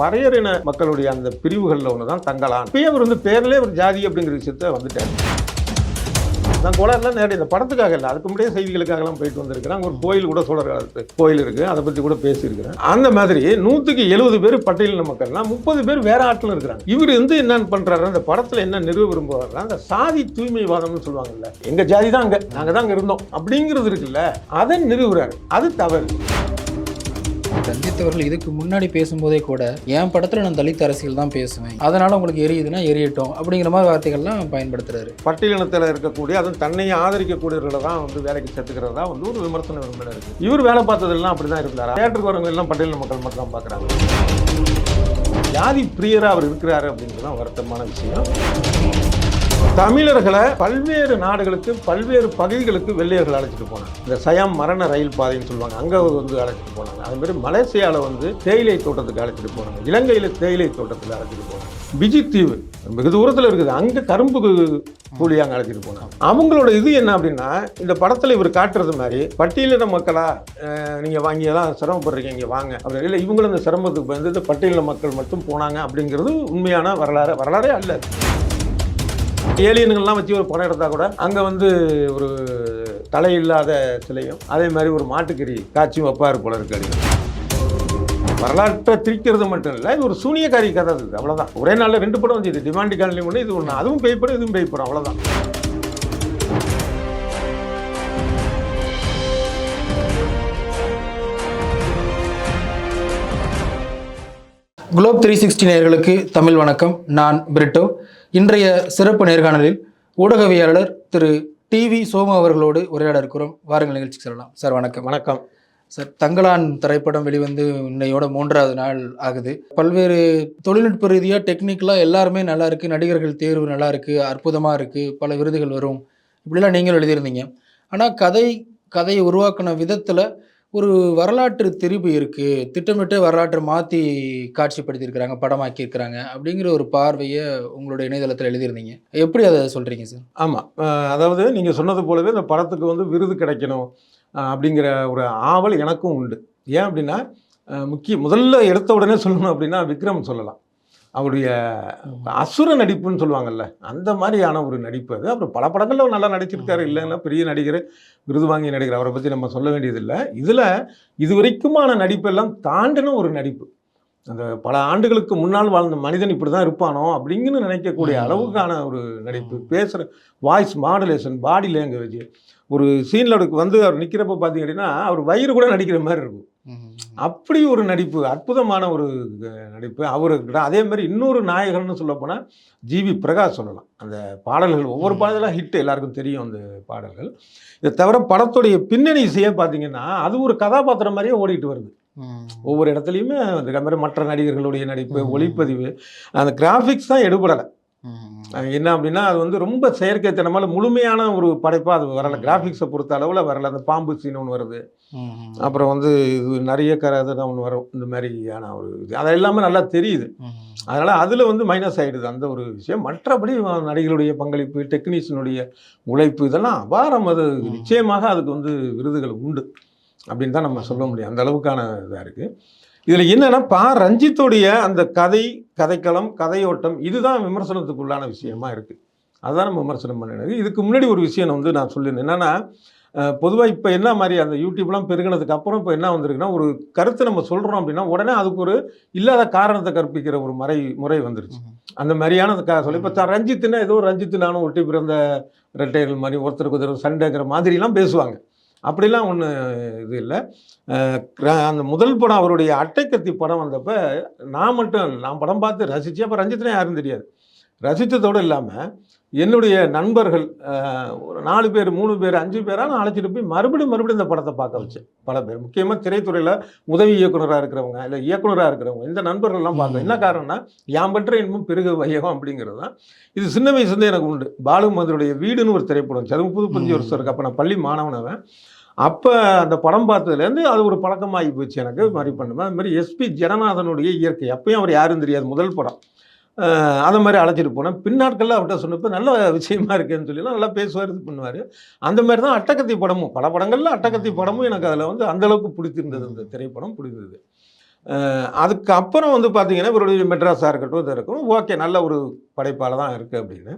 பறையறின மக்களுடைய அந்த பிரிவுகளில் ஒன்று தான் தங்கலான். இப்பயே அவர் வந்து பேர்லேயே ஒரு ஜாதி அப்படிங்கிற விஷயத்த வந்துட்டார். நான் கோலாறுலாம் நேரடி இந்த படத்துக்காக இல்லை அதுக்கு முன்னாடியே செய்திகளுக்காகலாம் போயிட்டு வந்திருக்கிறேன். ஒரு கோயில் கூட சோழர் காலத்து கோயில் இருக்குது அதை பற்றி கூட பேசியிருக்கிறேன். அந்த மாதிரி நூற்றுக்கு எழுபது பேர் பட்டியலின மக்கள்னா முப்பது பேர் வேற ஆட்டில் இருக்கிறாங்க. இவர் வந்து என்னென்னு பண்ணுறாரு அந்த படத்தில் என்ன நிறுவ விரும்புவார்னா அந்த சாதி தூய்மைவாதம்னு சொல்லுவாங்கல்ல எங்கள் ஜாதி தான் அங்கே நாங்கள் தான் அங்கே இருந்தோம் அப்படிங்கிறது இருக்குல்ல அதை நிறுவுறாரு. அது தவறு. ரஞ்சித் அவர்கள் இதுக்கு முன்னாடி பேசும்போதே கூட என் படத்தில் நான் தலித் அரசியல் தான் பேசுவேன். அதனால உங்களுக்கு எரியுதுன்னா எரியட்டும். அப்படிங்கிற மாதிரி வார்த்தைகள்லாம் பயன்படுத்துறாரு. பட்டியலினத்தில் இருக்கக்கூடிய அதுவும் தன்னை ஆதரிக்கக்கூடியவர்களை தான் வந்து வேலைக்கு சேர்த்துக்கிறதா வந்து ஒரு விமர்சனம் விரும்பின இருக்கு. இவர் வேலை பார்த்ததெல்லாம் அப்படி தான் இருந்தார்? தேட்டருக்கு வரவங்க எல்லாம் பட்டியலின மக்கள் மட்டும் தான் பார்க்குறாங்க. ஜாதி பிரியராக அவர் இருக்கிறாரு அப்படிங்கிறது தான் வருத்தமான விஷயம். தமிழர்களை பல்வேறு நாடுகளுக்கு பல்வேறு பகுதிகளுக்கு வெள்ளையர்கள் அழைச்சிட்டு போனாங்க. இந்த சயாம் மரண ரயில் பாதைன்னு சொல்லுவாங்க. அங்கே வந்து அழைச்சிட்டு போனாங்க. அதே மாதிரி மலேசியாவில் வந்து தேயிலை தோட்டத்துக்கு அழைச்சிட்டு போனாங்க. இலங்கையில் தேயிலை தோட்டத்தில் அழைச்சிட்டு போனாங்க. பிஜி தீவு வெகு தூரத்தில் இருக்குது. அங்கே கரும்பு அங்கே அழைச்சிட்டு போனாங்க. அவங்களோட இது என்ன அப்படின்னா இந்த படத்தில் இவர் காட்டுறது மாதிரி பட்டியலின மக்களா நீங்கள் வாங்கி தான் சிரமப்படுறீங்க இங்கே வாங்க. அப்படி இல்லை இவங்களும் இந்த சிரமத்துக்கு வந்து இந்த பட்டியலின மக்கள் மட்டும் போனாங்க அப்படிங்கிறது உண்மையான வரலாறு வரலாறே அல்ல. ஏலியன்கள்லாம் வச்சு ஒரு படம் எடுத்தால் கூட அங்கே வந்து ஒரு தலை இல்லாத சிலையும் அதே மாதிரி ஒரு மாட்டுக்கறி காட்சியும் வைப்பாரு போல இருக்காது வரலாற்றை திரிக்கிறது மட்டும் இல்லை இது ஒரு சூனியக்காரி கதை அது அவ்வளோதான் ஒரே நாளில் ரெண்டு படம் வந்து இது டிமாண்டி காலனி ஒன்று இது ஒன்று அதுவும் பேய் படம் இதுவும் பேய் படம் அவ்வளோதான் குளோப் த்ரீ சிக்ஸ்டி நேயர்களுக்கு தமிழ் வணக்கம். நான் பிரிட்டோ. இன்றைய சிறப்பு நேர்காணலில் ஊடகவியலாளர் திரு டிவி சோமு அவர்களோடு உரையாட இருக்கிறோம். வாருங்கள் நிகழ்ச்சிக்கு செல்லலாம். சார் வணக்கம். வணக்கம். சார் தங்கலான் திரைப்படம் வெளிவந்து இன்னையோட மூன்றாவது நாள் ஆகுது. பல்வேறு தொழில்நுட்ப ரீதியாக டெக்னிக்கலாக எல்லாருமே நல்லா இருக்கு. நடிகர்கள் தேர்வு நல்லா இருக்கு. அற்புதமாக இருக்கு. பல விருதுகள் வரும். இப்படிலாம் நீங்களும் எழுதியிருந்தீங்க. ஆனால் கதை கதையை உருவாக்கின விதத்தில் ஒரு வரலாற்று திரிபு இருக்குது திட்டமிட்டு வரலாற்றை மாற்றி காட்சிப்படுத்தியிருக்கிறாங்க படமாக்கியிருக்கிறாங்க அப்படிங்கிற ஒரு பார்வையை உங்களுடைய இணையதளத்தில் எழுதியிருந்தீங்க. எப்படி அதை சொல்கிறீங்க சார்? ஆமாம் அதாவது நீங்கள் சொன்னது போலவே இந்த படத்துக்கு வந்து விருது கிடைக்கணும் அப்படிங்கிற ஒரு ஆவல் எனக்கும் உண்டு. ஏன் அப்படின்னா முக்கிய முதல்ல எடுத்த உடனே சொல்லணும் அப்படின்னா விக்ரம் சொல்லலாம். அவருடைய அசுர நடிப்புன்னு சொல்லுவாங்கல்ல அந்த மாதிரியான ஒரு நடிப்பு அது. அப்புறம் பல படங்களில் அவர் நல்லா நடிச்சிருக்காரு. இல்லைன்னா பெரிய நடிகர் விருது வாங்கிய நடிகர் அவரை பற்றி நம்ம சொல்ல வேண்டியதில்லை. இதில் இது வரைக்குமான நடிப்பெல்லாம் தாண்டின ஒரு நடிப்பு. அந்த பல ஆண்டுகளுக்கு முன்னால் வாழ்ந்த மனிதன் இப்படி தான் இருப்பானோ அப்படிங்கன்னு நினைக்கக்கூடிய. அளவுக்கான ஒரு நடிப்பு. பேசுகிற வாய்ஸ் மாடுலேஷன் பாடி லேங்குவேஜ் ஒரு சீனில் வந்து அவர் நிற்கிறப்ப பார்த்தீங்க அப்படின்னா அவர் வயிறு கூட நடிக்கிற மாதிரி இருக்கும். அப்படி ஒரு நடிப்பு அற்புதமான ஒரு நடிப்பு. அவருக்கு அதே மாதிரி இன்னொரு நாயகர்னு சொல்ல போனால் ஜிவி பிரகாஷ் சொல்லலாம். அந்த பாடல்கள் ஒவ்வொரு. பாடலும் ஹிட் எல்லாருக்கும் தெரியும் அந்த பாடல்கள். இதை தவிர படத்துடைய பின்னணி இசையே பார்த்தீங்கன்னா அது ஒரு கதாபாத்திரம் மாதிரியே ஓடிட்டு வருது. ஒவ்வொரு இடத்துலையுமே அந்த மாதிரி மற்ற நடிகர்களுடைய நடிப்பு. ஒளிப்பதிவு அந்த கிராஃபிக்ஸ் தான் எடுபடலை. என்ன அப்படின்னா அது வந்து ரொம்ப செயற்கைத்தனமால முழுமையான ஒரு படைப்பாக அது வரல. கிராஃபிக்ஸை பொறுத்த அளவில் வரல. அந்த பாம்பு சீன் ஒன்று வருது. அப்புறம் வந்து இது நிறைய கதை தான் ஒன்று வரும். இந்த மாதிரியான ஒரு இது. அது எல்லாமே நல்லா தெரியுது. அதனால் அதில் வந்து மைனஸ் ஆகிடுது அந்த ஒரு விஷயம். மற்றபடி நடிகர்களுடைய பங்களிப்பு டெக்னீஷியனுடைய உழைப்பு இதெல்லாம் அபாரம். அது. நிச்சயமாக அதுக்கு வந்து விருதுகள் உண்டு. அப்படின்னு தான் நம்ம சொல்ல முடியும். அந்த அளவுக்கான இதாக இருக்குது இதில் என்னென்னா பா. ரஞ்சித்துடைய அந்த கதை கதைக்களம் கதையோட்டம் இதுதான் விமர்சனத்துக்குள்ளான விஷயமா இருக்குது அதுதான் நம்ம விமர்சனம் பண்ணினது. இதுக்கு முன்னாடி ஒரு விஷயம் வந்து நான் சொல்லியிருந்தேன். என்னென்னா பொதுவாக இப்போ என்ன மாதிரி அந்த யூடியூப்லாம் பெருகினதுக்கு அப்புறம் இப்போ என்ன வந்திருக்குன்னா ஒரு கருத்தை நம்ம சொல்கிறோம் அப்படின்னா உடனே அதுக்கு ஒரு இல்லாத காரணத்தை கற்பிக்கிற ஒரு முறை முறை வந்துருச்சு. அந்த மாதிரியான க சொல்லி இப்போ ரஞ்சித்துனா ஏதோ ரஞ்சித்து நானும் ஒட்டி பிறந்த ரெட்டைகள் மாதிரி ஒருத்தருக்கு ஒருத்தர் சண்டைங்கிற மாதிரிலாம் பேசுவாங்க. அப்படிலாம் ஒன்றும் இது இல்லை. அந்த முதல் படம் அவருடைய அட்டைக்கத்தி படம் வந்தப்போ நான் மட்டும் நான் படம் பார்த்து ரசித்து அப்போ ரஞ்சித்னா யாரும் தெரியாது. ரசித்ததோடு இல்லாமல் என்னுடைய நண்பர்கள் ஒரு நாலு பேர் மூணு பேர் அஞ்சு பேராக நான் அழைச்சிட்டு போய் மறுபடியும் மறுபடியும் இந்த படத்தை பார்க்க வச்சேன். பல பேர். முக்கியமாக திரைத்துறையில் உதவி இயக்குனராக இருக்கிறவங்க இல்லை இயக்குனராக இருக்கிறவங்க இந்த நண்பர்கள்லாம் பார்த்தேன் என்ன காரணம்னா யான் பற்ற இன்னும் பெருக வையகம் அப்படிங்கிறது தான். இது சின்ன வயசுலேருந்து எனக்கு உண்டு. பாலு மதுருடைய வீடுன்னு ஒரு திரைப்படம் அது முப்பது பஞ்சு. வருஷம் இருக்கு. அப்போ நான் பள்ளி மாணவனவன் அப்போ அந்த படம் பார்த்ததுலேருந்து அது ஒரு பழக்கமாகி போச்சு எனக்கு. மாதிரி பண்ணுவேன். அது மாதிரி எஸ்பி ஜனநாதனுடைய இயற்கை. அப்பயும் அவர் யாரும் தெரியாது. முதல் படம். அதை மாதிரி அழைச்சிட்டு போனேன். பின்னாட்களில் அவர்கிட்ட சொன்னப்போ நல்ல விஷயமா இருக்கேன்னு சொல்லி நல்லா பேசுவார் இது பண்ணுவார். அந்த மாதிரி தான் அட்டகத்தி படமும் பல படங்களில் அட்டகத்தி படமும் எனக்கு அதில் வந்து அந்த அளவுக்கு பிடித்திருந்தது. இந்த திரைப்படம் பிடித்தது அஹ் அதுக்கு அப்புறம் வந்து பார்த்தீங்கன்னா இவருடைய மெட்ராஸாக இருக்கட்டும் இது இருக்கும் ஓகே நல்ல ஒரு படைப்பால் தான் இருக்குது அப்படின்னு.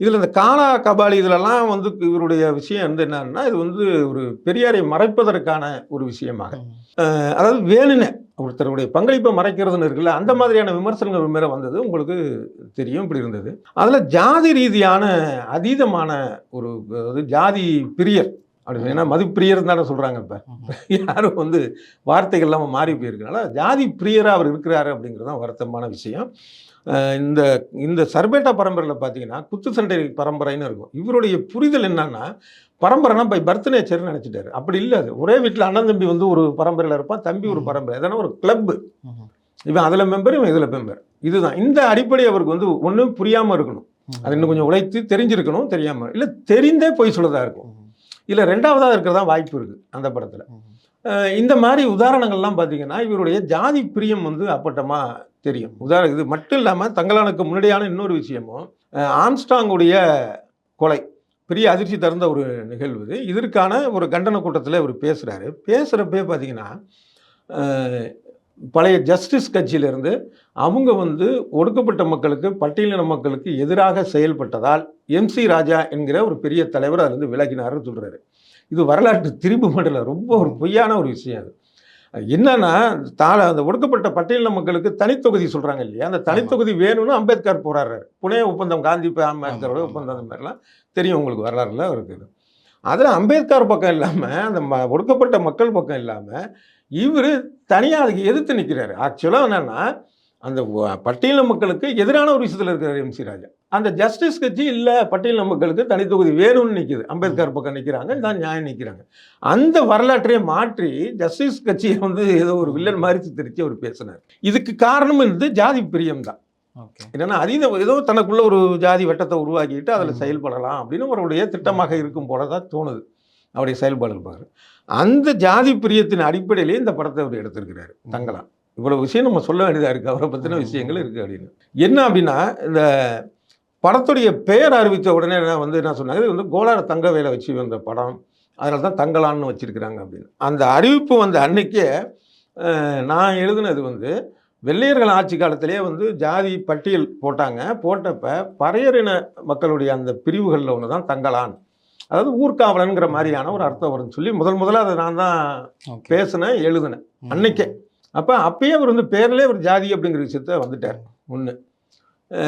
இதில் இந்த காலா கபாலி இதிலெல்லாம் வந்து இவருடைய விஷயம் வந்து என்னன்னா இது வந்து ஒரு பெரியாரை மறைப்பதற்கான ஒரு விஷயமாக. அதாவது வேணும்னே ஒருத்தருடைய பங்களிப்பை மறைக்கிறதுன்னு இருக்குல்ல அந்த மாதிரியான விமர்சனங்கள் மேலே வந்தது. உங்களுக்கு தெரியும் இப்படி இருந்தது. அதில் ஜாதி ரீதியான அதீதமான ஒரு அதாவது ஜாதி பிரியர் அப்படி ஏன்னா மதுப்பிரியர் தானே சொல்கிறாங்க இப்போ. யாரும் வந்து வார்த்தைகள் இல்லாமல் மாறி போயிருக்கனால ஜாதி பிரியராக அவர் இருக்கிறாரு அப்படிங்கிறது தான் வருத்தமான விஷயம். இந்த இந்த சர்பேட்டா பரம்பரையில் பார்த்தீங்கன்னா குத்து சண்டை பரம்பரைன்னு இருக்கும். இவருடைய புரிதல் என்னன்னா பரம்பரைனா பை பர்த் நேச்சர்னு நினச்சிட்டாரு. அப்படி இல்லை அது. ஒரே வீட்டில் அண்ணன் தம்பி வந்து ஒரு பரம்பரையில் இருப்பான் தம்பி ஒரு பரம்பரை. எதனா ஒரு கிளப்பு இவன் அதில் மெம்பர் இவன் இதில் மெம்பர் இதுதான். இந்த அடிப்படை அவருக்கு வந்து ஒன்றும் புரியாமல் இருக்கணும். அது இன்னும் கொஞ்சம் உழைத்து தெரிஞ்சிருக்கணும் தெரியாமல் இல்லை தெரிந்தே போய் சொல்லதா இருக்கும். இல்லை ரெண்டாவதாக இருக்கிறதா வாய்ப்பு இருக்குது அந்த படத்தில். இந்த மாதிரி உதாரணங்கள்லாம் பார்த்தீங்கன்னா இவருடைய ஜாதி பிரியம் வந்து அப்பட்டமாக தெரியும். உதாரணம் இது மட்டும் இல்லாமல் தங்களானுக்கு முன்னாடியான இன்னொரு விஷயமும் ஆம்ஸ்டாங்குடைய கொலை. பெரிய அதிர்ச்சி தருந்த ஒரு நிகழ்வு இது. இதற்கான ஒரு கண்டன கூட்டத்தில் இவர் பேசுகிறாரு பேசுகிறப்பே பார்த்தீங்கன்னா பழைய ஜஸ்டிஸ் கட்சியிலிருந்து அவங்க வந்து ஒடுக்கப்பட்ட மக்களுக்கு பட்டியலின மக்களுக்கு எதிராக செயல்பட்டதால் எம்சி ராஜா என்கிற ஒரு பெரிய தலைவர் அதிலிருந்து விலகினார்னு சொல்கிறாரு இது வரலாற்று திரும்பு மண்டல ரொம்ப ஒரு பொய்யான ஒரு விஷயம் அது. என்னன்னா தாழ அந்த ஒடுக்கப்பட்ட பட்டியலின மக்களுக்கு தனித்தொகுதி சொல்கிறாங்க இல்லையா? அந்த தனித்தொகுதி வேணும்னு அம்பேத்கர் போராடுறாரு. புனே ஒப்பந்தம் காந்தி அம்பேத்கரோட ஒப்பந்தம் அந்த மாதிரிலாம் தெரியும் உங்களுக்கு வரலாறுல இருக்குது அதில் அம்பேத்கர் பக்கம் இல்லாமல் அந்த ம ஒடுக்கப்பட்ட மக்கள் பக்கம் இல்லாமல் இவர் தனியாக அதுக்கு எதிர்த்து நிற்கிறாரு ஆக்சுவலாக என்னன்னா அந்த பட்டியலின மக்களுக்கு எதிரான ஒரு விஷயத்தில் இருக்கிறார் எம்சி ராஜா. அந்த ஜஸ்டிஸ் கட்சி இல்லை பட்டியலின மக்களுக்கு தனித்தொகுதி வேணும்னு நிற்குது அம்பேத்கர் பக்கம் நிற்கிறாங்க தான் நியாயம் நிற்கிறாங்க அந்த வரலாற்றையே மாற்றி ஜஸ்டிஸ் கட்சியை வந்து ஏதோ ஒரு வில்லன் மாதிரி சித்தரித்து அவர் பேசினார். இதுக்கு காரணம் வந்து ஜாதி பிரியம் தான். ஓகே. என்னன்னா அதீத ஏதோ தனக்குள்ள ஒரு ஜாதி வட்டத்தை உருவாக்கிட்டு அதில். செயல்படலாம் அப்படின்னு அவருடைய திட்டமாக இருக்கும் போல தான் தோணுது. அவருடைய செயல்பாடுகள் பார்க்குறேன் அந்த ஜாதி பிரியத்தின் அடிப்படையிலே இந்த படத்தை அவர் எடுத்திருக்கிறாரு தங்கலாம் இவ்வளவு விஷயம் நம்ம சொல்ல வேண்டியதாக இருக்குது அவரை பற்றின. விஷயங்கள் இருக்குது அப்படின்னு. என்ன அப்படின்னா இந்த படத்துடைய பெயர் அறிவித்த உடனே நான் வந்து என்ன சொன்னாங்க இது வந்து கோலார தங்கவேலை வச்சு வந்த படம். அதனால தான் தங்கலான்னு வச்சிருக்கிறாங்க அப்படின்னு. அந்த அறிவிப்பு வந்த அன்னைக்கே நான் எழுதுனது வந்து வெள்ளையர்கள் ஆட்சி காலத்திலே வந்து ஜாதி பட்டியல் போட்டாங்க. போட்டப்ப பறையரின மக்களுடைய அந்த பிரிவுகளில் ஒன்று தான் தங்கலான். அதாவது ஊர்காவலன்கிற மாதிரியான ஒரு அர்த்தம் வரும்னு சொல்லி முதல் முதல்ல அதை நான் தான் பேசினேன் எழுதினேன். அன்னைக்கே. அப்போ அப்பயே அவர் வந்து பேர்லேயே ஒரு ஜாதி அப்படிங்கிற விஷயத்த வந்துட்டார். ஒன்று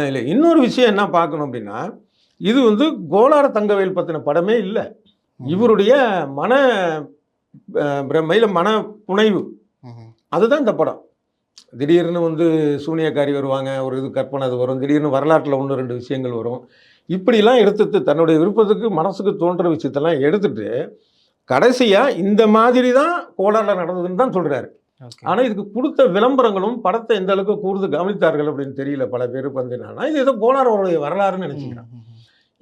இல்லை இன்னொரு விஷயம் என்ன பார்க்கணும் அப்படின்னா இது வந்து கோலார தங்கவேல் பற்றின படமே இல்லை. இவருடைய மன பிரமையில மன புனைவு. அதுதான் இந்த படம். திடீர்னு வந்து சூனியக்காரி வருவாங்க ஒரு இது கற்பனை அது வரும். திடீர்னு வரலாற்றில் ஒன்று ரெண்டு விஷயங்கள் வரும். இப்படிலாம் எடுத்துட்டு தன்னுடைய விருப்பத்துக்கு மனசுக்கு தோன்ற விஷயத்தெல்லாம் எடுத்துட்டு கடைசியாக இந்த மாதிரி தான் கோலாரில் நடந்ததுன்னு தான் சொல்கிறாரு ஆனால் இதுக்கு கொடுத்த விளம்பரங்களும் படத்தை எந்த அளவுக்கு கூர்ந்து கவனித்தார்கள் அப்படின்னு தெரியல. பல பேர் வந்து என்னன்னா இது ஏதோ கோலாரோடைய வரலாறுன்னு நினச்சிக்கிறேன்.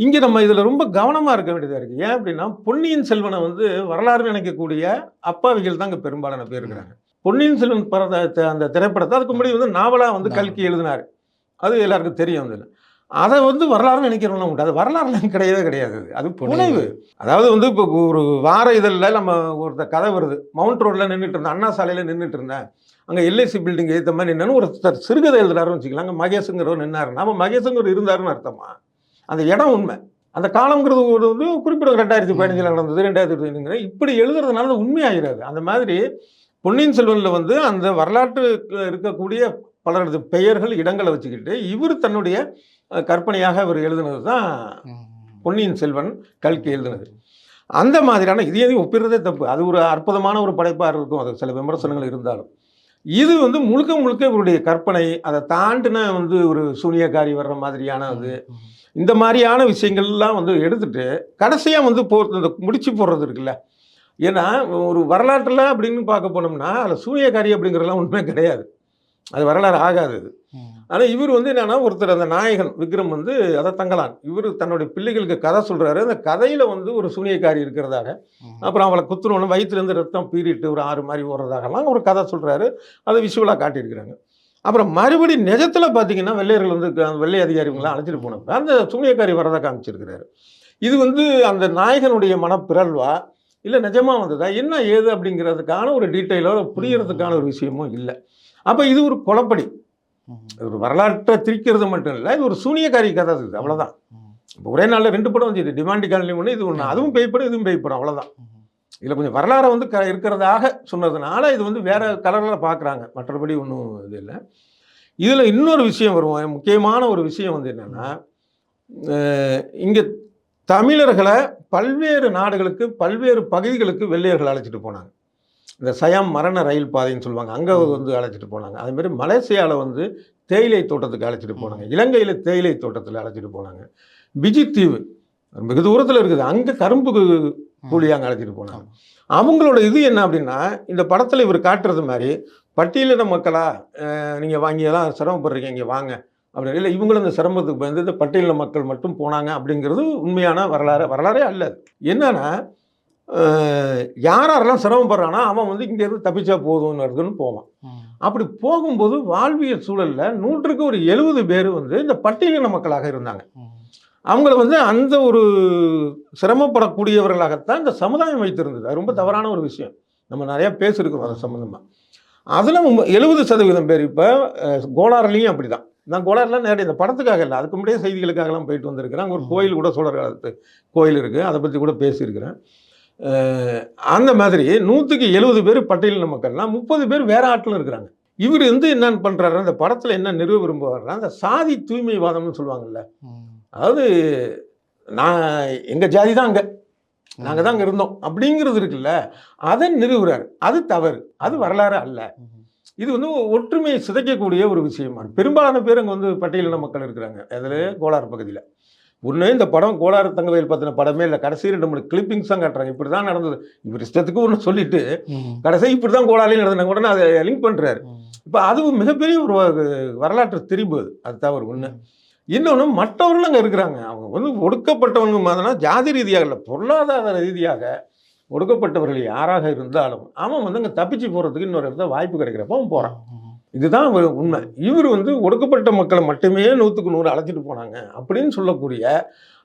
இங்கே நம்ம இதில் ரொம்ப கவனமாக இருக்க வேண்டியதாக இருக்குது ஏன் அப்படின்னா பொன்னியின் செல்வனை வந்து வரலாறு நினைக்கக்கூடிய அப்பாவிகள் தான் இங்கே பெரும்பாலான பேர் இருக்கிறாங்க. பொன்னியின் செல்வன் படத்தை அந்த திரைப்படத்தை அதுக்கு முன்னாடி வந்து நாவலாக வந்து கல்கி எழுதினார். அது எல்லாருக்கும் தெரியும் அதில். அதை வந்து வரலாறுன்னு நினைக்கிறவங்க உண்டு. அது வரலாறுலாம் கிடையவே கிடையாது. அது. புனைவு. அதாவது வந்து இப்போ ஒரு வார இதழில் நம்ம ஒருத்த கதை வருது. மவுண்ட் ரோடில் நின்றுட்டு இருந்தேன். அண்ணா சாலையில் நின்றுட்டு இருந்தேன். அங்கே எல்ஐசி பில்டிங் ஏற்ற மாதிரி நின்னு ஒருத்தர் சிறுகதை எழுதுறாருன்னு வச்சுக்கலாம் அங்கே மகேஷுங்கிறவர் நின்னாரு நம்ம மகேஷுங்கிற இருந்தாருன்னு அர்த்தமா? அந்த இடம் உண்மை. அந்த காலங்கிறது ஒரு வந்து குறிப்பிட்ட ரெண்டாயிரத்தி பதினஞ்சில் நடந்தது ரெண்டாயிரத்தி பதினஞ்சுங்கிற இப்படி எழுதுறதுனால உண்மையாகிறது அந்த மாதிரி பொன்னியின் செல்வனில் வந்து அந்த வரலாற்று இருக்கக்கூடிய பலரது பெயர்கள் இடங்களை வச்சுக்கிட்டு இவர் தன்னுடைய கற்பனையாக அவர் எழுதுனது தான் பொன்னியின் செல்வன் கல்கி எழுதுனது. அந்த மாதிரியான இது எதையும் ஒப்பிடுறதே தப்பு. அது ஒரு அற்புதமான ஒரு படைப்பாக இருக்கும். அது சில விமர்சனங்கள் இருந்தாலும். இது வந்து முழுக்க முழுக்க இவருடைய கற்பனை அதை தாண்டின வந்து ஒரு சூனியக்காரி வர்ற மாதிரியான அது. இந்த மாதிரியான விஷயங்கள்லாம் வந்து எடுத்துட்டு கடைசியாக வந்து போ இந்த முடிச்சு போடுறது இருக்குல்ல. ஏன்னா ஒரு வரலாற்றில் அப்படின்னு பார்க்க போனோம்னா அதில் சூனியக்காரி அப்படிங்கிறதெல்லாம் உண்மை கிடையாது. அது வரலாறு ஆகாது அது. ஆனால் இவர் வந்து என்னன்னா ஒருத்தர் அந்த நாயகன் விக்ரம் வந்து அதை தங்கலான். இவர் தன்னுடைய பிள்ளைகளுக்கு கதை சொல்கிறாரு அந்த கதையில் வந்து ஒரு சூனியக்காரி இருக்கிறதாக அப்புறம் அவளை குத்துனோன்னு வயிற்றுலேருந்து ரத்தம் பீறிட்டு ஒரு ஆறு மாதிரி ஓடுறதாகலாம் ஒரு கதை சொல்கிறாரு அதை விஷுவலாக காட்டியிருக்கிறாங்க. அப்புறம் மறுபடி நிஜத்தில் பார்த்தீங்கன்னா வெள்ளையர்கள் வந்து க- வெள்ளை அதிகாரிகள்லாம் அழைச்சிட்டு போனப்ப அந்த சூனியக்காரி வரதை காமிச்சிருக்கிறாரு. இது வந்து அந்த நாயகனுடைய மனப்பிறழ்வா? இல்லை நிஜமாக வந்ததா? என்ன ஏது அப்படிங்கிறதுக்கான ஒரு டீட்டெயிலோ புரியறதுக்கான ஒரு விஷயமும் இல்லை. அப்போ இது ஒரு குழப்படி. ஒரு வரலாற்றை திரிக்கிறது மட்டும் இல்லை இது ஒரு சூனியக்காரி கதை அது அவ்வளோதான் இப்போ ஒரே நாளில் ரெண்டு படம் வந்து டிமாண்டி காலனி ஒன்று இது ஒன்று அதுவும் பேய் படம் இதுவும் பேய் படம் அவ்வளோதான் இதில் கொஞ்சம் வரலாறை வந்து க இருக்கிறதாக சொன்னதுனால இது வந்து வேற கலரில் பார்க்குறாங்க மற்றபடி ஒன்றும் இது இல்லை. இதில் இன்னொரு விஷயம் வரும் முக்கியமான ஒரு விஷயம் வந்து என்னென்னா இங்கே தமிழர்களை பல்வேறு நாடுகளுக்கு பல்வேறு பகுதிகளுக்கு வெள்ளையர்கள் அழைச்சிட்டு போனாங்க. இந்த சயாம் மரண ரயில் பாதைன்னு சொல்லுவாங்க. அங்கே வந்து அழைச்சிட்டு போனாங்க. அதேமாதிரி மலேசியாவில் வந்து தேயிலை தோட்டத்துக்கு அழைச்சிட்டு போனாங்க. இலங்கையில் தேயிலை தோட்டத்தில் அழைச்சிட்டு போனாங்க. பிஜி தீவு வெகு தூரத்தில் இருக்குது. அங்கே கரும்பு கூலி அங்கே அழைச்சிட்டு போனாங்க. அவங்களோட இது என்ன அப்படின்னா இந்த படத்தில் இவர் காட்டுறது மாதிரி பட்டியலின மக்களா நீங்கள் வாங்கியெல்லாம் சிரமப்படுறீங்க இங்கே வாங்க. அப்படி இல்லை இவங்களும் இந்த சிரமத்துக்கு பயந்து இந்த பட்டியலின மக்கள் மட்டும் போனாங்க அப்படிங்கிறது உண்மையான வரலாறு வரலாறே அல்ல. என்னன்னா யார் யாரெல்லாம் சிரமப்படுறானா அவன் வந்து இங்கேருந்து தப்பிச்சா போதும்னு போவான். அப்படி போகும்போது வாழ்வியல் சூழலில் நூற்றுக்கு ஒரு எழுபது பேர் வந்து இந்த பட்டியலின மக்களாக இருந்தாங்க. அவங்கள வந்து அந்த ஒரு சிரமப்படக்கூடியவர்களாகத்தான் இந்த சமுதாயம் வைத்திருந்தது. அது ரொம்ப தவறான ஒரு விஷயம். நம்ம நிறையா பேசியிருக்கிறோம் அது சம்மந்தமாக அதில் எழுபது சதவீதம் பேர் இப்போ கோலாறுலேயும் அப்படி தான் நான் கோலாறுலாம் நேரடி இந்த படத்துக்காக இல்லை. அதுக்கு முன்னாடியே செய்திகளுக்காகலாம் போயிட்டு வந்திருக்கிறேன். அங்கே ஒரு கோயில் கூட காலத்து கோயில் இருக்குது அதை பற்றி கூட பேசியிருக்கிறேன். அந்த மாதிரி நூற்றுக்கு எழுபது பேர் பட்டியலின மக்கள்னா முப்பது பேர் வேற ஆட்டில் இருக்கிறாங்க. இவர் வந்து என்னன்னு பண்ணுறாரு அந்த படத்தில் என்ன நிறுவ விரும்புவார்னா அந்த சாதி தூய்மைவாதம்னு சொல்லுவாங்கல்ல. அதாவது நான் எங்கள் ஜாதி தான் அங்கே. நாங்கள் தான் அங்கே இருந்தோம். அப்படிங்கிறது இருக்குல்ல. அதை நிறுவுறாரு. அது தவறு. அது வரலாறு அல்ல. இது வந்து ஒற்றுமையை சிதைக்கக்கூடிய ஒரு விஷயமா. பெரும்பாலான பேர் அங்கே வந்து பட்டியலின மக்கள் இருக்கிறாங்க. அதில் கோலாறு பகுதியில். ஒன்று இந்த படம் கோலாறு தங்கவேல் பற்றின படமே இல்லை. கடைசி ரெண்டு மூணு கிளிப்பிங்ஸ் தான் காட்டுறாங்க. இப்படி தான் நடந்தது. இவர் இஷ்டத்துக்கு ஒன்று சொல்லிட்டு கடைசி இப்படி தான் கோலாலையும் நடந்தாங்க உடனே அதை லிங்க் பண்ணுறாரு இப்போ அது மிகப்பெரிய ஒரு வரலாற்று திரிபு அது. அது தவறு ஒன்று இன்னொன்று மற்றவர்களும் அங்கே இருக்கிறாங்க. அவங்க வந்து ஒடுக்கப்பட்டவங்க மாதிரினா ஜாதி ரீதியாக இல்லை பொருளாதார ரீதியாக ஒடுக்கப்பட்டவர்கள் யாராக இருந்தாலும் அவன் வந்து அங்கே தப்பிச்சு போகிறதுக்கு இன்னொரு இடத்துல வாய்ப்பு கிடைக்கிறப்ப அவன் போகிறான் இதுதான் ஒரு உண்மை. இவர் வந்து ஒடுக்கப்பட்ட மக்களை மட்டுமே நூற்றுக்கு நூறு அழைச்சிட்டு போனாங்க அப்படின்னு சொல்லக்கூடிய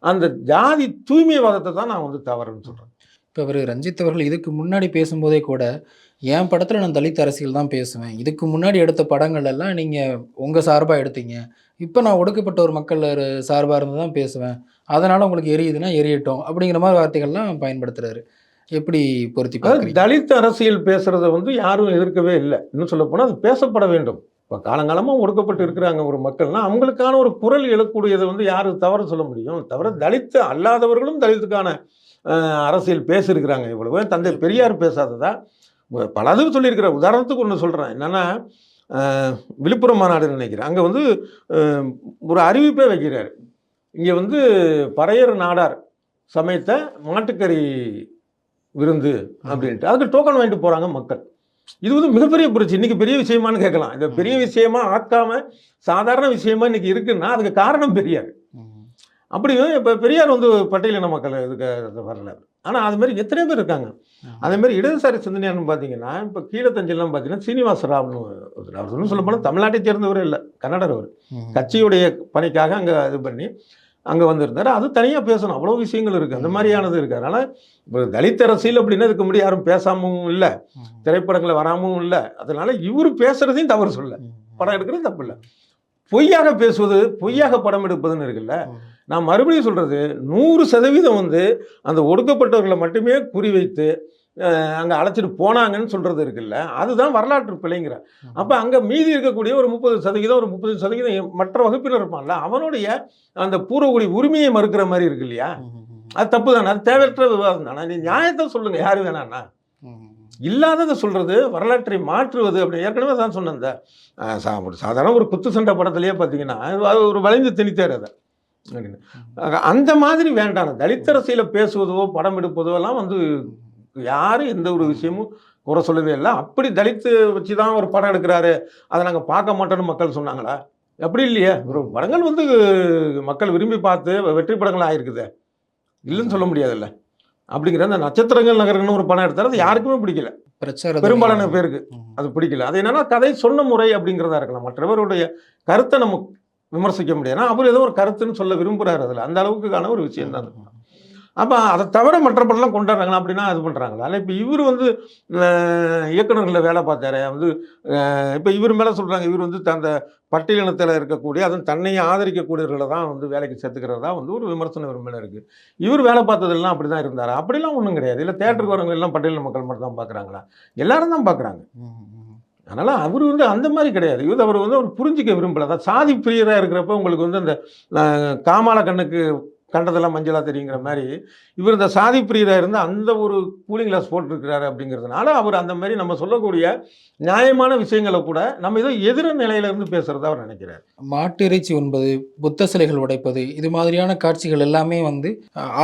அந்த ஜாதி தூய்மைவாதத்தை தான் நான் வந்து தவறுன்னு சொல்கிறேன் இப்போ அவர் ரஞ்சித் அவர்கள் இதுக்கு முன்னாடி பேசும்போதே கூட என் படத்தில் நான் தலித் அரசியல் தான் பேசுவேன். இதுக்கு முன்னாடி எடுத்த படங்கள் எல்லாம் நீங்கள் உங்கள் சார்பாக எடுத்தீங்க. இப்போ நான் ஒடுக்கப்பட்ட ஒரு மக்கள் சார்பாக இருந்து தான் பேசுவேன். அதனால் உங்களுக்கு எரியுதுன்னா எரியட்டும். அப்படிங்கிற மாதிரி வார்த்தைகள்லாம் பயன்படுத்துகிறாரு எப்படி பொருத்தி தலித் அரசியல் பேசுறத வந்து யாரும் எதிர்க்கவே இல்லை. இன்னும் சொல்ல போனால் அது பேசப்பட வேண்டும். இப்போ காலங்காலமாக ஒடுக்கப்பட்டு இருக்கிறாங்க ஒரு மக்கள்னா அவங்களுக்கான ஒரு குரல் எழக்கூடியதை வந்து யாரு தவறு சொல்ல முடியும்? தவிர தலித்து அல்லாதவர்களும் தலித்துக்கான அரசியல் பேசியிருக்கிறாங்க இவ்வளவு. தந்தை பெரியார் பேசாததா? உ- பல இது சொல்லியிருக்கிற உதாரணத்துக்கு ஒன்று சொல்கிறேன் என்னென்னா விழுப்புரம் மாநாடுன்னு நினைக்கிறேன். அங்கே வந்து ஒரு அறிவிப்பே வைக்கிறார். இங்கே வந்து பறையர் நாடார் சமைத்த மாட்டுக்கறி விருந்து அப்படின்ட்டு. அதுக்கு டோக்கன் வாங்கிட்டு போகிறாங்க மக்கள். இது வந்து மிகப்பெரிய புரட்சி. இன்னைக்கு பெரிய விஷயமான்னு கேட்கலாம். இந்த பெரிய விஷயமா ஆக்காம சாதாரண விஷயமா இன்னைக்கு இருக்குன்னா அதுக்கு காரணம் பெரியார். அப்படி இப்போ பெரியார் வந்து பட்டியலின மக்கள் இதுக்கு இது வரல. ஆனால் அது மாதிரி எத்தனை பேர் இருக்காங்க. அதே மாதிரி இடதுசாரி சிந்தனையான்னு பார்த்தீங்கன்னா இப்போ கீழத்தஞ்செல்லாம் பார்த்தீங்கன்னா சீனிவாச ராவ்னு. அவர் சொல்ல போனால் தமிழ்நாட்டை சேர்ந்தவர் இல்லை. கன்னடர் அவர். கட்சியுடைய பணிக்காக அங்கே இது பண்ணி அங்கே வந்திருந்தார். அது தனியாக பேசணும். அவ்வளோ விஷயங்கள் இருக்குது அந்த மாதிரியானது இருக்குது அதனால் இப்போ தலித் அரசியல் அப்படின்னா இதுக்கு முன்னாடி யாரும் பேசாமவும் இல்லை. திரைப்படங்களை வராமவும் இல்லை. அதனால இவர் பேசுறதையும் தவறு சொல்ல படம் எடுக்கிறது தப்பு இல்லை. பொய்யாக பேசுவது பொய்யாக படம் எடுப்பதுன்னு இருக்குல்ல. நான் மறுபடியும் சொல்கிறது நூறு சதவீதம் வந்து அந்த ஒடுக்கப்பட்டவர்களை மட்டுமே குறிவைத்து அங்கே அழைச்சிட்டு போனாங்கன்னு சொல்றது இருக்குல்ல அதுதான் வரலாற்று பிழைங்கிற. அப்போ அங்கே மீதி இருக்கக்கூடிய ஒரு முப்பது சதவீதம் ஒரு முப்பது சதவீதம் மற்ற வகுப்பினர் இருப்பான்ல அவனுடைய அந்த பூர்வகுடி உரிமையை மறுக்கிற மாதிரி இருக்கு இல்லையா? அது தப்பு தானே அது தேவையற்ற விவாதம் தானே நீ நியாயத்தை சொல்லுங்க யாரு வேணாண்ணா இல்லாததை சொல்றது வரலாற்றை மாற்றுவது அப்படி ஏற்கனவே தான் சொன்னேன் இந்த சாதாரண ஒரு குத்து சண்டை படத்திலேயே பார்த்தீங்கன்னா அது ஒரு வளைந்து திணித்தார் அதை. அப்படின்னு அந்த மாதிரி வேண்டாம் தலித் அரசியல பேசுவதோ படம் எடுப்பதோ எல்லாம் வந்து யாரும் எந்த ஒரு விஷயமும் குறை சொல்லவே இல்லை. அப்படி தலித்து வச்சு தான் ஒரு படம் எடுக்கிறாரு. அதை நாங்கள் பார்க்க மாட்டோம்னு மக்கள் சொன்னாங்களா? அப்படி இல்லையே. ஒரு படங்கள் வந்து மக்கள் விரும்பி பார்த்து வெற்றி படங்கள் ஆயிருக்குதே. இல்லைன்னு சொல்ல முடியாதுல்ல. அப்படிங்கிற அந்த நட்சத்திரங்கள் நகரங்கள்னு ஒரு படம் எடுத்தாரு. அது யாருக்குமே பிடிக்கல. பிரச்சார பெரும்பாலான பேருக்கு அது பிடிக்கல. அது என்னன்னா கதை சொன்ன முறை அப்படிங்கிறதா இருக்கலாம். மற்றவருடைய கருத்தை நம்ம விமர்சிக்க முடியாது. அவர் ஏதோ ஒரு கருத்துன்னு சொல்ல விரும்புறாரு அதில். அந்த அளவுக்கான ஒரு விஷயம் தான். அப்போ அதை தவிர மற்ற படம்லாம் கொண்டாடுறாங்களா அப்படின்னா இது பண்ணுறாங்களா இல்லை இப்போ இவர் வந்து அஹ், இயக்குனர்களில் வேலை பார்த்தாரு வந்து இப்போ இவர் மேலே சொல்கிறாங்க இவர் வந்து அந்த பட்டியலினத்தில் இருக்கக்கூடிய அதுவும் தன்னையை ஆதரிக்கக்கூடியவர்களை தான் வந்து வேலைக்கு சேர்த்துக்கிறதா வந்து ஒரு விமர்சனம் இவர் மேலே இருக்குது இவர் வேலை பார்த்ததெல்லாம் அப்படி தான் இருந்தார். அப்படிலாம் ஒன்றும் கிடையாது. இல்லை தேட்டருக்கு வரவங்க எல்லாம் பட்டியலின மக்கள் மட்டும் தான் பார்க்குறாங்களா? எல்லாரும் தான் பார்க்குறாங்க. அதனால் அவர் வந்து அந்த மாதிரி கிடையாது. இது அவர் வந்து அவர் புரிஞ்சிக்க விரும்பல. அதான் சாதி பிரியராக இருக்கிறப்ப உங்களுக்கு வந்து அந்த காமால கண்ணுக்கு கண்டதெல்லாம் மஞ்சளா தெரியுங்கிற மாதிரி இவர் இந்த சாதி பிரியராக இருந்து அந்த ஒரு கூலிங் கிளாஸ் போட்டிருக்கிறாரு அப்படிங்கிறதுனால அவர் அந்த மாதிரி நம்ம சொல்லக்கூடிய நியாயமான விஷயங்களை கூட நம்ம ஏதோ எதிர நிலையில இருந்து பேசுறதா அவர் நினைக்கிறார். மாட்டு இறைச்சி உண்பது புத்த சிலைகள் உடைப்பது இது மாதிரியான காட்சிகள் எல்லாமே வந்து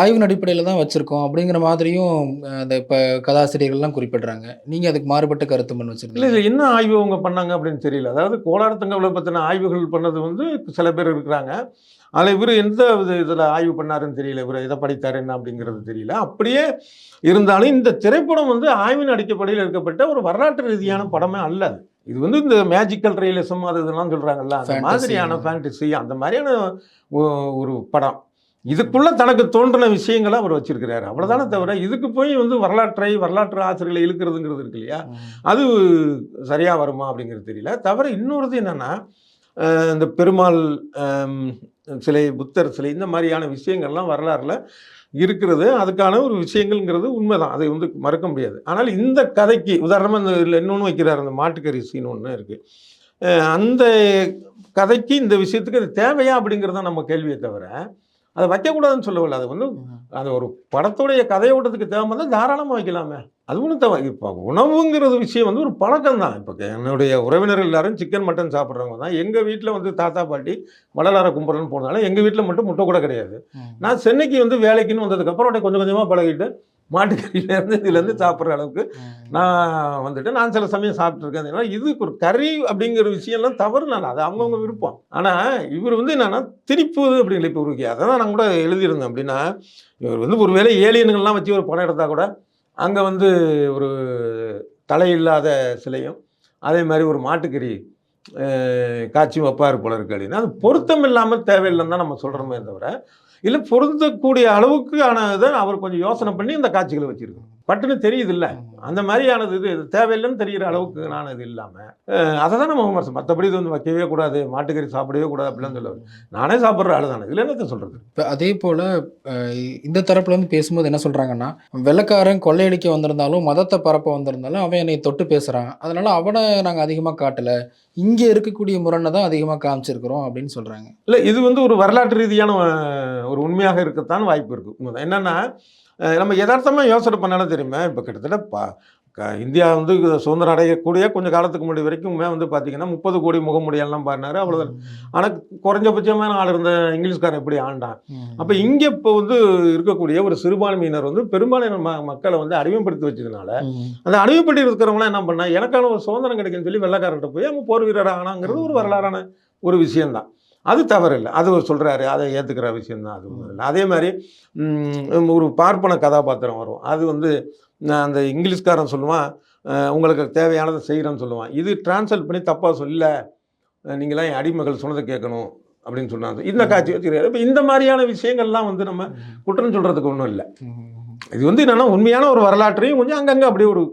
ஆய்வின் அடிப்படையில் தான் வச்சுருக்கோம் அப்படிங்கிற மாதிரியும் அந்த இப்போ கதாசிரியர்கள்லாம் குறிப்பிடுறாங்க. நீங்கள் அதுக்கு மாறுபட்ட கருத்து இல்லை வச்சுருக்கீங்க இது என்ன ஆய்வு அவங்க பண்ணாங்க அப்படின்னு தெரியல. அதாவது கோளாறு தங்கவலை பற்றின ஆய்வுகள் பண்ணது வந்து சில பேர் இருக்கிறாங்க. அதில் இவர் எந்த இதில் ஆய்வு பண்ணாருன்னு தெரியல இவர் இதை படித்தார் என்ன அப்படிங்கிறது தெரியல. அப்படியே இருந்தாலும் இந்த திரைப்படம் வந்து ஆய்வின் அடிப்படையில் எடுக்கப்பட்ட ஒரு வரலாற்று ரீதியான படமே அல்ல. இது வந்து இந்த மேஜிக்கல் ரியலிசம் அது இதெல்லாம் சொல்கிறாங்கல்ல அந்த. மாதிரியான ஃபேண்டசி அந்த மாதிரியான ஒரு படம். இதுக்குள்ள தனக்கு தோன்றின விஷயங்களை அவர் வச்சிருக்கிறாரு. அவ்வளவுதானே தவிர இதுக்கு போய் வந்து வரலாற்றை வரலாற்று ஆசிரியர்களை இழுக்கிறதுங்கிறது இருக்கு இல்லையா? அது சரியா வருமா அப்படிங்கிறது தெரியல. தவிர இன்னொருது என்னன்னா இந்த பெருமாள் சிலை புத்தர் சிலை இந்த மாதிரியான விஷயங்கள்லாம் வரலாறுல இருக்கிறது. அதுக்கான ஒரு விஷயங்கள்ங்கிறது உண்மைதான். அதை வந்து மறக்க முடியாது. ஆனால் இந்த கதைக்கு உதாரணமாக இந்த இதில் இன்னொன்று வைக்கிறார் அந்த மாட்டுக்கறி சீன் ஒன்று இருக்குது அந்த கதைக்கு இந்த விஷயத்துக்கு அது தேவையா அப்படிங்கிறத நம்ம கேள்வியை தவிர அதை வைக்கக்கூடாதுன்னு சொல்லவில்லை. அது வந்து அது ஒரு படத்துடைய கதையோட்டத்துக்கு தேவை தான் தாராளமாக வைக்கலாமே. அது ஒன்றும் தேவை இப்போ உணவுங்கிறது விஷயம் வந்து ஒரு பழக்கம் தான் இப்போ என்னுடைய உறவினர்கள் எல்லாரும் சிக்கன் மட்டன் சாப்பிட்றவங்க தான். எங்கள் வீட்டில் வந்து தாத்தா பாட்டி வடலார கும்பலன்னு போனதால எங்கள் வீட்டில் மட்டும் முட்டை கூட கிடையாது. நான் சென்னைக்கு வந்து வேலைக்குன்னு வந்ததுக்கப்புறம் அப்படியே கொஞ்சம் கொஞ்சமாக பழகிட்டு மாட்டுக்கறியிலேருந்து இதுலேருந்து சாப்பிட்ற அளவுக்கு நான் வந்துட்டு நான் சில சமயம் சாப்பிட்ருக்கேன் அதனால இது ஒரு கறி அப்படிங்கிற விஷயம்லாம் தவறு நான் அது அவங்கவுங்க விருப்பம். ஆனால் இவர் வந்து என்னன்னா திணிப்பு அப்படிங்கிற இப்போ ஒரு அதை தான் நான் கூட எழுதியிருந்தேன். அப்படின்னா இவர் வந்து ஒரு வேளை ஏலியன்கள்லாம் வச்சு ஒரு படம் எடுத்தால் கூட அங்கே வந்து ஒரு தலையில்லாத சிலையும் அதே மாதிரி ஒரு மாட்டுக்கறி அஹ், காட்சியும் வைப்பார் போல இருக்கு அப்படின்னா. அது பொருத்தம் இல்லாமல் தேவையில்லைன்னு தான் நம்ம சொல்கிறோமே தவிர இல்லை பொருந்தக்கூடிய அளவுக்கு ஆனதை அவர் கொஞ்சம் யோசனை பண்ணி இந்த காட்சிகளை வச்சுருக்கோம் பட்டுன்னு தெரியுது இல்லை அந்த மாதிரியானது இது. தேவையில்லைன்னு தெரிகிற அளவுக்கு நான் இது இல்லாமல் அதை தான் நம்ம விமர்சனம் மற்றபடி இது வந்து வைக்கவே கூடாது மாட்டுக்கறி சாப்பிடவே கூடாது அப்படிலாம் சொல்லுவார். நானே சாப்பிட்ற ஆளு தானே. இதில் என்னத்தை சொல்கிறது இப்போ அதே போல் இந்த தரப்புல இருந்து பேசும்போது என்ன சொல்கிறாங்கன்னா வெள்ளக்காரன் கொள்ளையடிக்க வந்திருந்தாலும் மதத்தை பரப்ப வந்திருந்தாலும் அவன் என்னை தொட்டு பேசுகிறான் அதனால அவனை நாங்கள் அதிகமாக காட்டலை. இங்கே இருக்கக்கூடிய முரணை தான் அதிகமாக காமிச்சிருக்கிறோம் அப்படின்னு சொல்கிறாங்க இல்லை இது வந்து ஒரு வரலாற்று ரீதியான ஒரு உண்மையாக இருக்கத்தான் வாய்ப்பு இருக்குது என்னென்னா நம்ம யதார்த்தமாக யோசனை பண்ணாலும் தெரியுமா? இப்போ கிட்டத்தட்ட பா க- இந்தியா வந்து சுதந்திரம் அடையக்கூடிய கொஞ்சம் காலத்துக்கு முன்னாடி வரைக்குமே வந்து பார்த்தீங்கன்னா முப்பது கோடி முகமுடியெல்லாம் பாடினாரு அவ்வளோதான் ஆனால் குறைஞ்சபட்சமான ஆள் இருந்த இங்கிலீஷ்காரன் எப்படி ஆண்டான்? அப்போ இங்கே இப்போ வந்து இருக்கக்கூடிய ஒரு சிறுபான்மையினர் வந்து பெரும்பாலான மக்களை வந்து அடிமைப்படுத்தி வச்சதுனால அந்த அடிமைப்பட்டு இருக்கிறவங்களாம் என்ன பண்ணா எனக்கான ஒரு சுதந்திரம் கிடைக்குன்னு சொல்லி வெள்ளக்காரர்கிட்ட போய் அவங்க போர் வீரர் ஆனாங்கிறது ஒரு வரலாறான ஒரு விஷயம்தான். அது தவறு இல்லை அது ஒரு சொல்கிறாரு அதை ஏற்றுக்கிற விஷயம்தான் அது ஒண்ணும் இல்லை. அதே மாதிரி ஒரு பார்ப்பன கதாபாத்திரம் வரும். அது வந்து நான் அந்த இங்கிலீஷ்காரன் சொல்லுவான் உங்களுக்கு தேவையானதை செய்கிறேன்னு சொல்லுவான். இது டிரான்ஸ்லேட் பண்ணி தப்பாக சொல்ல நீங்களாம் என் அடிமகள் சொன்னதை கேட்கணும் அப்படின்னு சொன்னாங்க. இந்த காட்சி வச்சுக்கிறாரு. இப்போ இந்த மாதிரியான விஷயங்கள்லாம் வந்து நம்ம குற்றம் சொல்கிறதுக்கு ஒன்றும் இல்லை. இது வந்து என்னன்னா உண்மையான ஒரு வரலாற்றையும் கொஞ்சம் அங்கங்கே அப்படியே ஒரு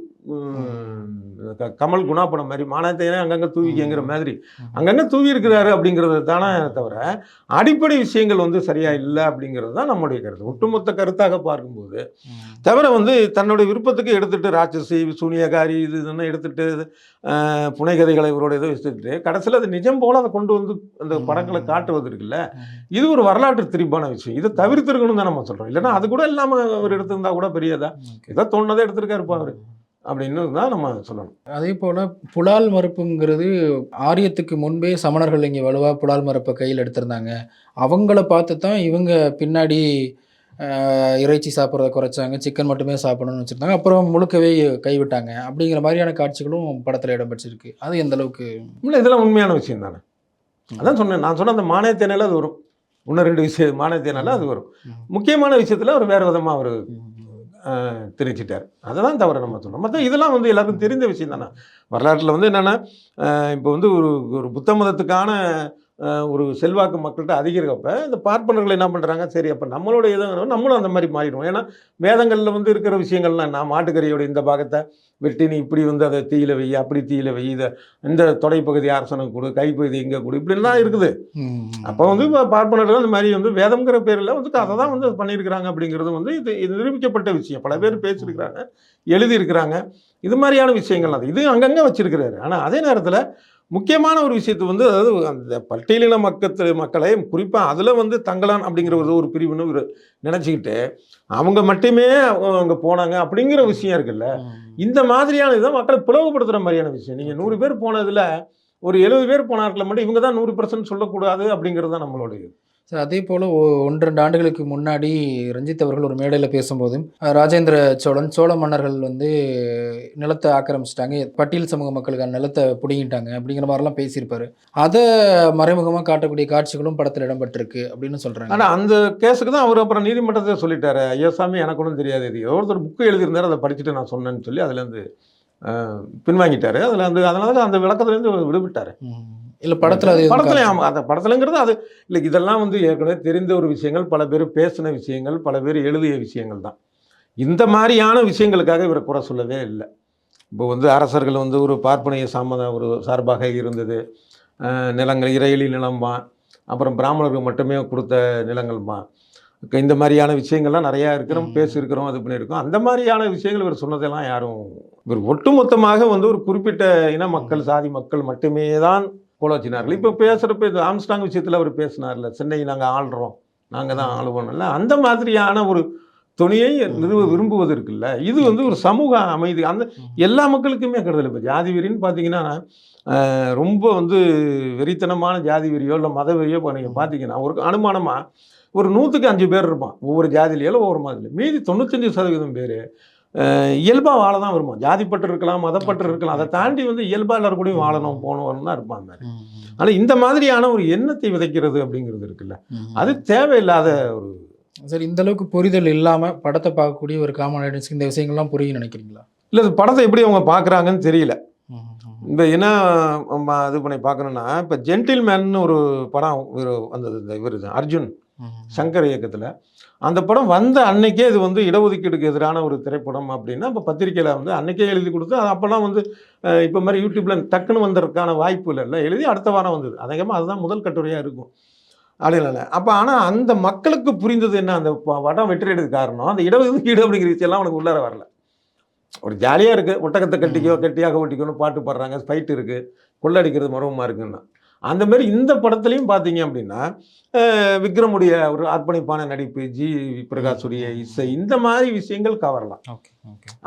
க- கமல் குணாப்படம் மாதிரி மானத்தையே அங்கங்கே தூவிக்கங்கிற மாதிரி. அங்கங்கே தூவி இருக்கிறாரு அப்படிங்கிறது தானே தவிர அடிப்படை விஷயங்கள் வந்து சரியா இல்லை அப்படிங்கிறது தான் நம்முடைய கருத்து. ஒட்டுமொத்த கருத்தாக பார்க்கும்போது தவிர வந்து தன்னுடைய விருப்பத்துக்கு எடுத்துட்டு ராட்சசி சூனியகாரி இது இதெல்லாம் எடுத்துட்டு அஹ், புனைகதைகளை இவரோட இதை வச்சுட்டு கடைசியில் அது நிஜம் போல அதை கொண்டு வந்து அந்த படங்களை காட்டுவது இருக்குல்ல. இது ஒரு வரலாற்று திரிப்பான விஷயம். இதை தவிர்த்திருக்கணும் தான் நம்ம சொல்றோம். இல்லைன்னா அது கூட இல்லாம அவர் எடுத்திருந்தா கூட பெரியதா? ஏதோ தோணுனதை எடுத்திருக்காருப்பா அவரு. அப்படின்னு தான் நம்ம சொல்லணும். அதே போல் புலால் மறுப்புங்கிறது ஆரியத்துக்கு முன்பே சமணர்கள் இங்கே வலுவாக புலால் மறுப்பை கையில் எடுத்திருந்தாங்க. அவங்கள பார்த்து தான் இவங்க பின்னாடி இறைச்சி சாப்பிட்றத குறைச்சாங்க. சிக்கன் மட்டுமே சாப்பிடணும்னு வச்சுருந்தாங்க. அப்புறம் முழுக்கவே கைவிட்டாங்க. அப்படிங்கிற மாதிரியான காட்சிகளும் படத்தில் இடம்பெற்றிருக்கு. அது எந்த அளவுக்கு? இல்லை இதெல்லாம் உண்மையான விஷயம் தானே? அதான் சொன்னேன். நான் சொன்ன அந்த மானியத்தினால அது வரும். இன்னும் ரெண்டு விஷயம் மானியத்தினால அது வரும். முக்கியமான விஷயத்துல அவர் வேற விதமா அவர் திணிச்சிட்டார் அதுதான் தவிர நம்ம சொல்லணும் மற்ற இதெல்லாம் வந்து எல்லாருக்கும் தெரிந்த விஷயம் தானே. வரலாற்றில் வந்து என்னென்னா இப்போ வந்து ஒரு ஒரு புத்த மதத்துக்கான ஒரு செல்வாக்கு மக்கள்கிட்ட அதிகரிக்கப்ப இந்த பார்ப்பனர்கள் என்ன பண்ணுறாங்க சரி அப்போ நம்மளோட இதை நம்மளும் அந்த மாதிரி மாறிடுவோம். ஏன்னா வேதங்களில் வந்து இருக்கிற விஷயங்கள்லாம் நான் மாட்டுக்கறியோட இந்த பாகத்தை வெட்டி நீ இப்படி வந்து அதை தீயில வை அப்படி தீயில வை இதை இந்த தொடைப்பகுதி அரசனுக்கு கொடு கைப்பகுதி இங்கே கொடு இப்படிலாம் இருக்குது. அப்போ வந்து பார்ப்பனர்கள் இந்த மாதிரி வந்து வேதம்ங்கிற பேரில் வந்து அதை தான் வந்து பண்ணியிருக்கிறாங்க அப்படிங்கிறது வந்து இது இது நிரூபிக்கப்பட்ட விஷயம். பல பேர் பேசியிருக்கிறாங்க எழுதியிருக்கிறாங்க. இது மாதிரியான விஷயங்கள் அது. இது அங்கங்கே வச்சிருக்கிறாரு. ஆனால் அதே நேரத்தில் முக்கியமான ஒரு விஷயத்தை வந்து அதாவது அந்த பட்டியலின மக்கத்து மக்களை குறிப்பாக அதில் வந்து தங்கலான் அப்படிங்கிற ஒரு ஒரு பிரிவுன்னு நினச்சிக்கிட்டு அவங்க மட்டுமே அவங்க போனாங்க அப்படிங்கிற விஷயம் இருக்குல்ல. இந்த மாதிரியான இதை மக்களை பிளவுபடுத்துகிற மாதிரியான விஷயம். நீங்கள் நூறு பேர் போனதில் ஒரு எழுபது பேர் போனார்ல மட்டும் இவங்க தான் நூறு பர்சன்ட் சொல்லக்கூடாது அப்படிங்கிறது தான் நம்மளுடைய. சார் அதே போல் ஒன்று ரெண்டு ஆண்டுகளுக்கு முன்னாடி ரஞ்சித் அவர்கள் ஒரு மேடையில் பேசும்போது அஹ், ராஜேந்திர சோழன் சோழ மன்னர்கள் வந்து நிலத்தை ஆக்கிரமிச்சிட்டாங்க. பட்டியல் சமூக மக்களுக்கான நிலத்தை பிடுங்கிட்டாங்க அப்படிங்கிற மாதிரிலாம் பேசியிருப்பாரு. அதை மறைமுகமாக காட்டக்கூடிய காட்சிகளும் படத்தில் இடம்பெற்றிருக்கு அப்படின்னு சொல்கிறாங்க ஆனால் அந்த கேஸுக்கு தான் அவர் அப்புறம் நீதிமன்றத்தை சொல்லிட்டாரு. ஐயா சாமி எனக்கு ஒன்றும் தெரியாது இது. ஒருத்தர் புக்கு எழுதியிருந்தார் அதை படிச்சுட்டு நான் சொன்னேன்னு சொல்லி அதுலேருந்து பின்வாங்கிட்டாரு. அதில் வந்து அதனால தான் அந்த விளக்கத்துலேருந்து விடுவிட்டாரு. இல்லை படத்தில் அது படத்துல காட்டல. ஆமா, அந்த படத்துலங்கிறது அது இல்லை இதெல்லாம் வந்து ஏற்கனவே தெரிந்த ஒரு விஷயங்கள் பல பேர் பேசின விஷயங்கள் பல பேர் எழுதிய விஷயங்கள் தான். இந்த மாதிரியான விஷயங்களுக்காக இவரை குறை சொல்லவே இல்லை. இப்போ வந்து அரசர்கள் வந்து ஒரு பார்ப்பனைய சாமத ஒரு சார்பாக இருந்தது. நிலங்கள் இறையிலி நிலம்பா அப்புறம் பிராமணர்கள் மட்டுமே கொடுத்த நிலங்கள்மா இந்த மாதிரியான விஷயங்கள்லாம் நிறையா இருக்கிறோம். பேசியிருக்கிறோம் அது பண்ணியிருக்கோம். அந்த மாதிரியான விஷயங்கள் இவர் சொன்னதெல்லாம் யாரும் இவர் ஒட்டுமொத்தமாக வந்து ஒரு குறிப்பிட்ட இன மக்கள் சாதி மக்கள் மட்டுமே தான் போல வச்சினார்கள் இப்போ பேசுகிறப்ப இது ஆம்ஸ்டாங் விஷயத்தில் அவர் பேசினார்ல சென்னை நாங்கள் ஆள்றோம் நாங்கள் தான் ஆளுவோம்ல அந்த மாதிரியான ஒரு துணியை நிறுவ விரும்புவது இருக்குல்ல இது வந்து ஒரு சமூக அமைதி. அந்த எல்லா மக்களுக்குமே கருதல் இப்போ ஜாதி வெறின்னு பார்த்தீங்கன்னா ரொம்ப வந்து வெறித்தனமான ஜாதி வெறியோ இல்லை மத வெறியோ இப்போ நீங்கள் பார்த்தீங்கன்னா ஒரு அனுமானமாக ஒரு நூற்றுக்கு அஞ்சு பேர் இருப்பான். ஒவ்வொரு ஜாதியிலையோ ஒவ்வொரு மதத்தில் மீதி தொண்ணூத்தஞ்சு சதவீதம் பேர் இயல்பாக வாழ தான் வருமா ஜாதிப்பட்டு இருக்கலாம் மதப்பட்டு இருக்கலாம். அதை தாண்டி வந்து இயல்பாக எல்லாரும் கூடயும் வாழணும் போகணும் தான் இருப்பாங்க. ஆனால் இந்த மாதிரியான ஒரு எண்ணத்தை விதைக்கிறது அப்படிங்கிறது இருக்குல்ல. அது தேவையில்லாத ஒரு சரி இந்த அளவுக்கு புரிதல் இல்லாம படத்தை பார்க்கக்கூடிய ஒரு காமன் ஆடியன்ஸ்க்கு இந்த விஷயங்கள்லாம் புரியும் நினைக்கிறீங்களா? இல்லை இது படத்தை எப்படி அவங்க பார்க்குறாங்கன்னு தெரியல. இந்த என்ன இது பண்ணி பார்க்கணுன்னா இப்போ ஜென்டில்மேன் ஒரு படம் வந்தது இந்த இவர் அர்ஜுன். சங்கர் இயக்கத்தில். அந்த படம் வந்த அன்னைக்கே இது வந்து இடஒதுக்கீடுக்கு எதிரான ஒரு திரைப்படம் அப்படின்னா இப்போ பத்திரிக்கையில் வந்து அன்னைக்கே எழுதி கொடுத்து அது அப்போல்லாம் வந்து இப்போ மாதிரி யூடியூப்பில் டக்குன்னு வந்ததுக்கான வாய்ப்பு இல்லைல்ல எழுதி அடுத்த வாரம் வந்தது. அதிகமாக அதுதான் முதல் கட்டுரையாக இருக்கும். அப்படிங்கள அப்போ ஆனால் அந்த மக்களுக்கு புரிந்தது என்ன அந்த ப- படம் காரணம் அந்த இடஒதுக்கீடு அப்படிங்கிற விஷயம்லாம் அவனுக்கு உள்ளார வரல. ஒரு ஜாலியாக இருக்குது ஒட்டகத்தை கட்டிக்கோ கட்டியாக ஒட்டிக்கோன்னு பாட்டு பாடுறாங்க ஃபைட் இருக்குது கொள்ளடிக்கிறது மரபமாக இருக்குன்னா. அந்த மாதிரி இந்த படத்துலையும் பார்த்தீங்க அப்படின்னா விக்ரமுடைய ஒரு அர்ப்பணிப்பான நடிப்பு ஜி பிரகாஷுடைய இசை இந்த மாதிரி விஷயங்கள் கவரலாம். ஓகே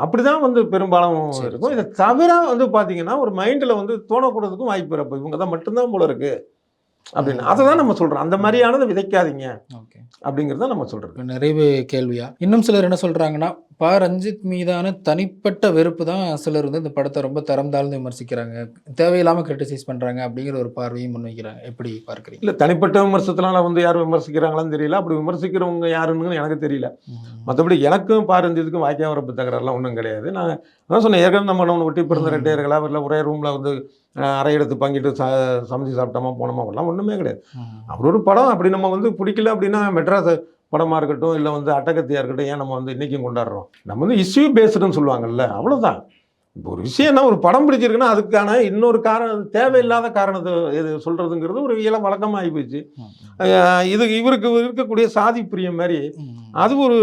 அப்படிதான் வந்து பெரும்பாலும் இருக்கும். இதை தவிர வந்து பார்த்தீங்கன்னா ஒரு மைண்டில் வந்து தோணக்கூடதுக்கும் வாய்ப்பு இருப்போம் இவங்க தான் மட்டும்தான் போல இருக்கு. அப்படின்னு. அதை தான் நம்ம சொல்கிறோம் அந்த மாதிரியானதை விதைக்காதீங்க. ஓகே. அப்படிங்கிறத நம்ம சொல்கிறது இப்போ நிறைவு கேள்வியா? இன்னும் சிலர் என்ன சொல்றாங்கன்னா பா ரஞ்சித் மீதான தனிப்பட்ட வெறுப்பு தான் சிலர் வந்து இந்த படத்தை ரொம்ப தரம் தாழ்ந்து விமர்சிக்கிறாங்க. தேவையில்லாம கிரிட்டிசைஸ் பண்றாங்க அப்படிங்கிற ஒரு பார்வையும் முன்வைக்கிறாங்க. எப்படி பார்க்குறீங்க? இல்லை தனிப்பட்ட விமர்சனத்தினால வந்து யாரும் விமர்சிக்கிறாங்களான்னு தெரியல. அப்படி விமர்சிக்கிறவங்க யாருன்னு எனக்கு தெரியல. மற்றபடி எனக்கும் பாரஞ்சதுக்கும் வாய்க்கா வரப்பு தகராறுலாம் ஒன்றும் கிடையாது. நான் அதான் சொன்னேன் ஏற்கனவே நம்ம நம்ம ஒட்டி பிறந்த. ரெட்டையர்களா இல்லை ஒரே ரூமில் வந்து அறை எடுத்து பங்கிட்டு ச சமைச்சு சாப்பிட்டோமா போனோமா எல்லாம் ஒன்றுமே கிடையாது. அவர் ஒரு படம் அப்படி நம்ம வந்து பிடிக்கல அப்படின்னா மெட்ராஸ் படமாக இருக்கட்டும் இல்லை வந்து அட்டகத்தியாக இருக்கட்டும் ஏன் நம்ம வந்து இன்றைக்கும் கொண்டாடுறோம்? நம்ம வந்து இஷ்யூ பேஸ்டுன்னு சொல்லுவாங்கல்ல அவ்வளோதான் இப்போ ஒரு விஷயம்னா ஒரு படம் பிடிச்சிருக்குன்னா அதுக்கான இன்னொரு காரணம் தேவையில்லாத காரணத்தை இது சொல்கிறதுங்கிறது ஒரு இயல வழக்கமாக ஆகி போச்சு இது இவருக்கு இருக்கக்கூடிய சாதி பிரியம் மாதிரி அது ஒரு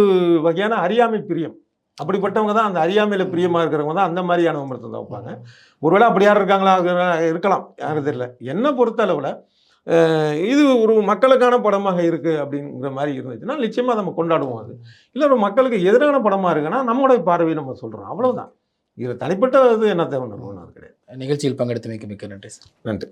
வகையான அறியாமை பிரியம். அப்படிப்பட்டவங்க தான் அந்த அறியாமையில் பிரியமாக இருக்கிறவங்க தான் அந்த மாதிரியான விமர்சனத்தை வைப்பாங்க. ஒருவேளை அப்படி யாரும் இருக்காங்களா? இருக்கலாம். யாரும் தெரியல. என்னை பொறுத்த அளவில் இது ஒரு மக்களுக்கான படமாக இருக்குது அப்படிங்கிற மாதிரி இருந்துச்சுன்னா நிச்சயமாக நம்ம கொண்டாடுவோம் அது. இல்லை ஒரு மக்களுக்கு எதிரான படமாக இருக்குன்னா நம்மளுடைய பார்வையை நம்ம சொல்கிறோம் அவ்வளவுதான். இது தனிப்பட்ட இது என்ன தேவை ஒன்றும் அது கிடையாது. நிகழ்ச்சியில் பங்கெடுத்து மிக்க மிக்க நன்றி சார். நன்றி.